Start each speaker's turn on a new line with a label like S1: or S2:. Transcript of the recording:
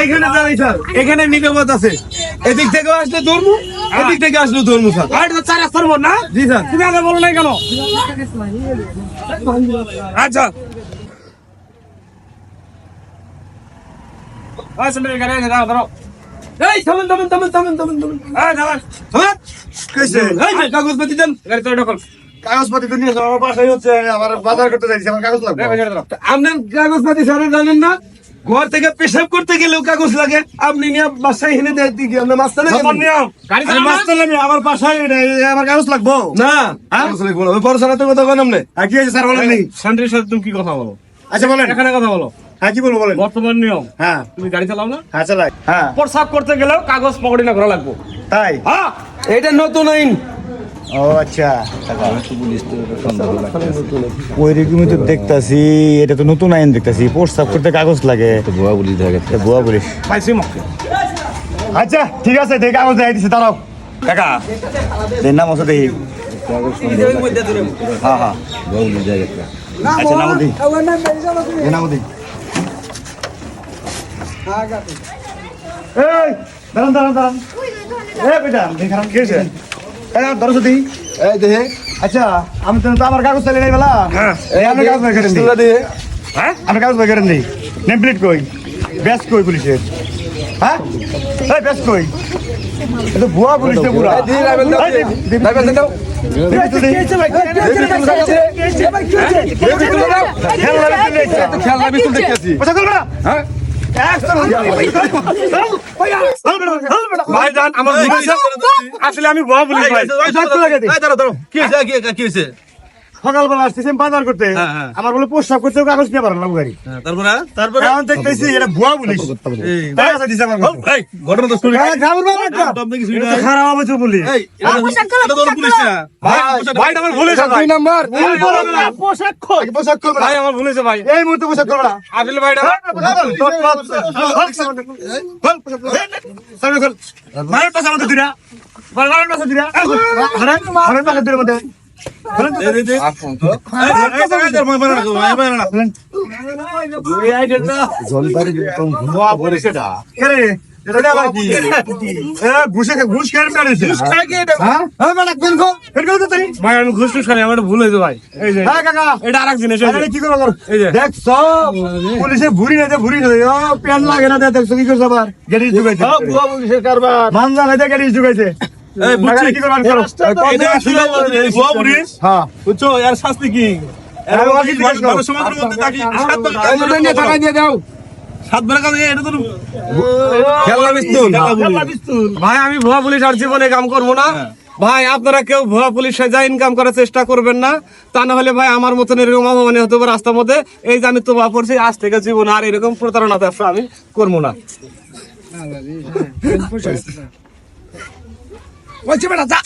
S1: এখানে দাঁড়াই আছে এদিক থেকে এদিক থেকে
S2: চার না আচ্ছা ভাই, কাগজপত্র দেন গাড়ি ঢকল
S1: কাগজপাতি তো নিয়ে আমার বাসায় হচ্ছে আমার বাজার করতে যাইছি আমার কাগজ লাগবে। আপনার কাগজপাতি জানেন না? ঘর থেকে পেশাব করতে গেলেও কাগজ লাগে। আপনি নিয়ে বাসায় এনে দেয় কি আপনার মাস্টার
S2: আমার
S1: বাসায় আমার কাগজ লাগবো। না। কাগজ লাগবো না। বড় সালাতে কথা কন আপনি। কি আছে স্যার বলেন
S2: সাথে তুমি কি কথা বলো?
S1: আচ্ছা বলেন।
S2: এখানে কথা বলো।
S1: হ্যাঁ কি বলব বলেন।
S2: বর্তমান নিয়ম।
S1: হ্যাঁ।
S2: তুমি গাড়ি চালাও না?
S1: হ্যাঁ চালাই। হ্যাঁ।
S2: প্রসাব করতে গেলেও কাগজ পকড়ি না করা লাগবো।
S1: তাই?
S2: হ্যাঁ
S1: এটা নতুন আইন। ও আচ্ছা।
S3: ওই রকমই তো দেখতাছি? এটা তো নতুন আইন দেখতাছি। প্রস্তাব করতে কাগজ লাগে। ভুয়া পুলিশ দেখে ভুয়া পুলিশ
S2: পাইছি
S1: আচ্ছা ঠিক আছে দেখে কাগজ দেখাই দিচ্ছি দাঁড়াও।
S2: কাকা।
S3: এর নাম আছে দেখি। হ্যাঁ হ্যাঁ। আচ্ছা নাম দি। নাম দি।
S1: এই দাঁড়ান দাঁড়ান দাঁড়ান। এ বেটা দেখান কি হয়েছে? এই ধরো সত্যি
S3: এই দেখে।
S1: আচ্ছা আমি তো আমার কাগজ চালিয়ে নাই বেলা।
S2: হ্যাঁ।
S1: এই আপনি কাগজ বের করেন দিই
S2: হ্যাঁ?
S1: আপনি কাগজ বের করেন দিই নেম প্লেট কই? ব্যাস কই পুলিশের? হ্যাঁ? এই ব্যাস কই? এটা ভুয়া পুলিশ তো পুরা। এই, দি- দি- দি- দি- দি- দি- দি- খেলনা বিক্রি হয়েছে।
S3: খেলনা বিকুল দেখতেছি
S1: পয়সা আমি?
S2: হ্যাঁ
S1: একদম।
S2: ভাই জান আমার ভুল হয়েছে।
S1: সকালবেলা আসতেছি বাজার করতে আমার বলে প্রস্তাব করতে কাগজ নিয়ে পারেন না গাড়ি
S4: তারপরে
S1: এখন দেখতেছি এটা ভুয়া পুলিশ
S2: ঘটনা তো শুনি
S1: হ্যাঁ, খারাপ হবে তো পুলিশ
S2: ভাই ভাই আমার ভুল ভাই
S3: নাম্বার
S1: পোশাক পোশাক খোল
S2: ভাই আমার ভুল হয়েছে ভাই
S1: এই মুহূর্তে পোশাক খোল না
S2: আসলে ভাই
S1: মারের পাশে আমাদের দুইটা মারের পাশে হারেন হারেন পাশে দুইটার মধ্যে ঘুষে হ্যাঁ হ্যাঁ
S2: টুস খাই আমার ভুল হয়েছে ভাই এই যে
S1: হ্যাঁ কাকা
S2: এটা জিনিস
S1: কি করব। দেখ সব পুলিশে ভুরি না ভুরি না দে ও লাগে না দেখছ কি করছ আবার গাড়ি কারবার বুঝছি হ্যাঁ।
S4: এর শাস্তি কি? সমাজের মধ্যে
S2: দিয়ে দাও ভাই আমি ভুয়া পুলিশ আর জীবনে কাম করব না। ভাই আপনারা কেউ ভুয়া পুলিশে যা ইনকাম করার চেষ্টা করবেন না। তা না হলে ভাই আমার মতন এরকম অপমানে হতে পারে রাস্তার মধ্যে। এই যে আমি তো বা পড়ছি আজ থেকে জীবন আর এরকম প্রতারণা ব্যবসা আমি করব না। 我这边老大。